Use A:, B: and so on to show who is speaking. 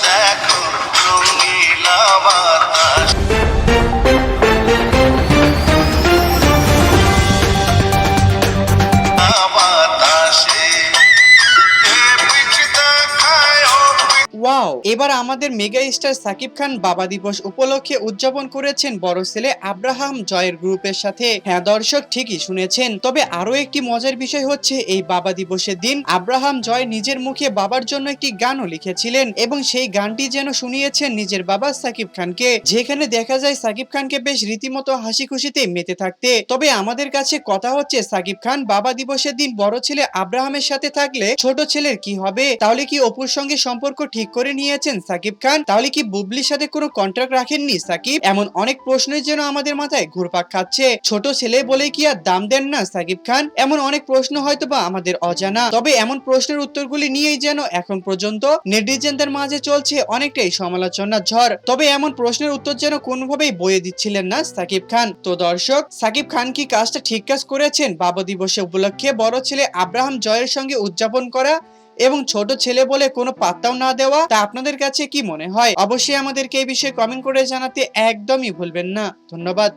A: দেখো
B: ওয়াও। এবার আমাদের মেগা স্টার সাকিব খান বাবা দিবস উপলক্ষে উদযাপন করেছেন বড় ছেলে আব্রাহাম জয়ের গ্রুপের সাথে। হ্যাঁ দর্শক ঠিকই শুনেছেন। তবে আরও একটি মজার বিষয় হচ্ছে এই বাবা দিবসের দিন আব্রাহাম জয় নিজের মুখে বাবার জন্য একটি গানও লিখেছিলেন এবং সেই গানটি যেন শুনিয়েছেন নিজের বাবা সাকিব খানকে, যেখানে দেখা যায় সাকিব খানকে বেশ রীতিমতো হাসি খুশিতে মেতে থাকতে। তবে আমাদের কাছে কথা হচ্ছে সাকিব খান বাবা দিবসের দিন বড় ছেলে আব্রাহামের সাথে থাকলে ছোট ছেলের কি হবে? তাহলে কি অপুর সঙ্গে সম্পর্ক ঠিক করে নিয়েছেন সাকিব খান, তাহলে কি বুবলির সাথে কোনো কন্ট্রাক্ট রাখেননি? সাকিব, এমন অনেক প্রশ্নের যেন আমাদের মাথায় ঘুরপাক খাচ্ছে। ছোট ছেলে বলে কি আর দাম দেন না সাকিব খান? এমন অনেক প্রশ্ন হয়তো বা আমাদের অজানা। তবে এমন প্রশ্নের উত্তরগুলি নিয়েই যেন এখন পর্যন্ত নেটিজেনদের মাঝে চলছে অনেকটাই সমালোচনার ঝড়। তবে এমন প্রশ্নের উত্তর যেন কোনোভাবেই বয়ে দিচ্ছিলেন না সাকিব খান। তো দর্শক, সাকিব খান কি কাজটা ঠিক কাজ করেছেন? বাবা দিবসে উপলক্ষে বড় ছেলে আব্রাহাম জয়ের সঙ্গে উদযাপন করা এবং ছোট ছেলে বলে কোনো পাত্তাও না দেওয়া, তা আপনাদের কাছে কি মনে হয়? অবশ্যই আমাদেরকে এই বিষয়ে কমেন্ট করে জানাতে একদমই ভুলবেন না। ধন্যবাদ।